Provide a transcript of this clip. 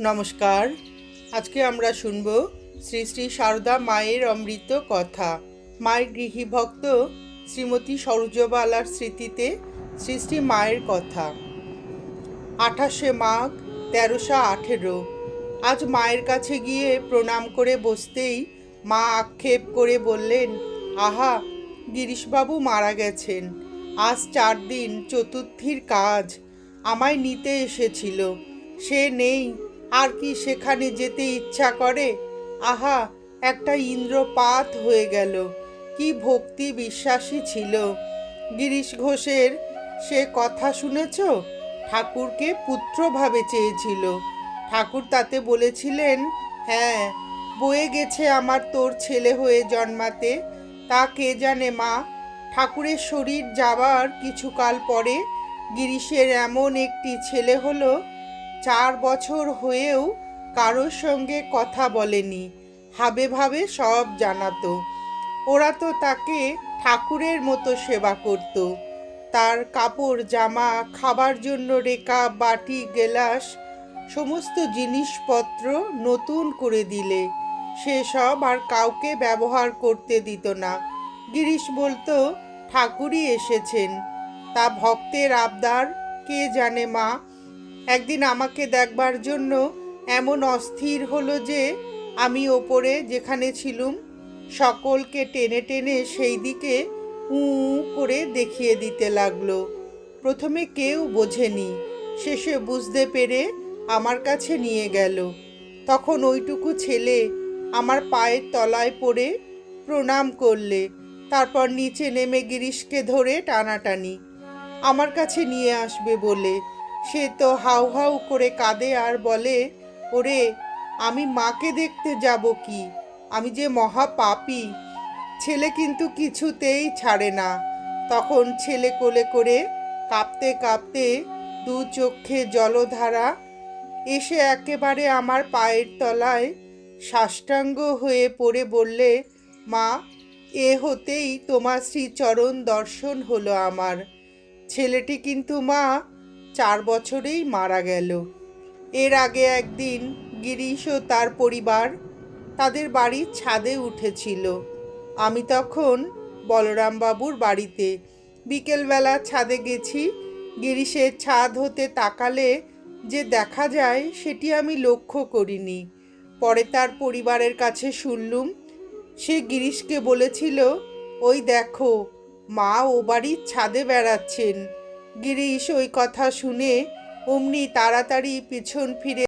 নমস্কার। আজকে আমরা শুনব শ্রী শ্রী সারদা মায়ের অমৃত কথা। মায়ের গৃহী ভক্ত শ্রীমতী সরোজবালার স্মৃতিতে শ্রী শ্রী মায়ের কথা। আঠাশে মাঘ, তেরোশো আঠেরো। আজ মায়ের কাছে গিয়ে প্রণাম করে বসতেই মা আক্ষেপ করে বললেন, আহা, গিরিশবাবু মারা গেছেন। আজ চার দিন চতুর্থীর কাজ। আমায় নিতে এসেছিল। সে নেই আর কি সেখানে যেতে ইচ্ছা করে? আহা, একটা ইন্দ্রপাত হয়ে গেল। কি ভক্তি বিশ্বাসী ছিল। গিরিশ ঘোষের সে কথা শুনেছ? ঠাকুরকে পুত্রভাবে চেয়েছিল। ঠাকুর তাতে বলেছিলেন হ্যাঁ বয়ে গেছে আমার তোর ছেলে হয়ে জন্মাতে। তা কে জানে মা, ঠাকুরের শরীর যাবার কিছুকাল পরে গিরিশের এমন একটি ছেলে হলো চার বছর হয়েও কারোর সঙ্গে কথা বলেনি। ভাবে ভাবে সব জানাতো। ওরা তো তাকে ঠাকুরের মতো সেবা করত। তার কাপড়, জামা, খাবার জন্য রেখা, বাটি, গেলাস, সমস্ত জিনিসপত্র নতুন করে দিলে। সেসব আর কাউকে ব্যবহার করতে দিত না। গিরিশ বলতো, ঠাকুরই এসেছেন। তা ভক্তের আবদার, কে জানে মা একদিন আমাকে দেখবার জন্য এমন অস্থির হলো যে আমি ওপরে যেখানে ছিলুম, সকলকে টেনে টেনে সেই দিকে উ করে দেখিয়ে দিতে লাগল। প্রথমে কেউ বোঝেনি, শেষে বুঝতে পেরে আমার কাছে নিয়ে গেল। তখন ওইটুকু ছেলে আমার পায়ের তলায় পড়ে প্রণাম করলে, তারপর নিচে নেমে গিরিশকে ধরে টানাটানি, আমার কাছে নিয়ে আসবে বলে সে তো হাউ হাউ করে কাঁদে আর বলে, ওরে, আমি মাকে দেখতে যাব কি? আমি যে মহা পাপী ছেলে কিন্তু কিছুতেই ছাড়ে না। তখন ছেলে কোলে করে কাঁপতে কাঁপতে দু চক্ষে জলধারা এসে একেবারে আমার পায়ের তলায় সাষ্টাঙ্গ হয়ে পড়ে বললে, মা, এ হতেই তোমার শ্রীচরণ দর্শন হলো আমার। ছেলেটি কিন্তু মা চার বছরেই মারা গেল। এর আগে একদিন গিরিশ ও তার পরিবার তাদের বাড়ির ছাদে উঠেছিল। আমি তখন বলরামবাবুর বাড়িতে বিকেলবেলা ছাদে গেছি। গিরিশের ছাদ হতে তাকালে যে দেখা যায় সেটি আমি লক্ষ্য করিনি। পরে তার পরিবারের কাছে শুনলুম, সে গিরিশকে বলেছিল, ওই দেখো, মা ও বাড়ির ছাদে বেড়াচ্ছেন। গিরিশ ওই কথা শুনে অমনি তাড়াতাড়ি পিছন ফিরে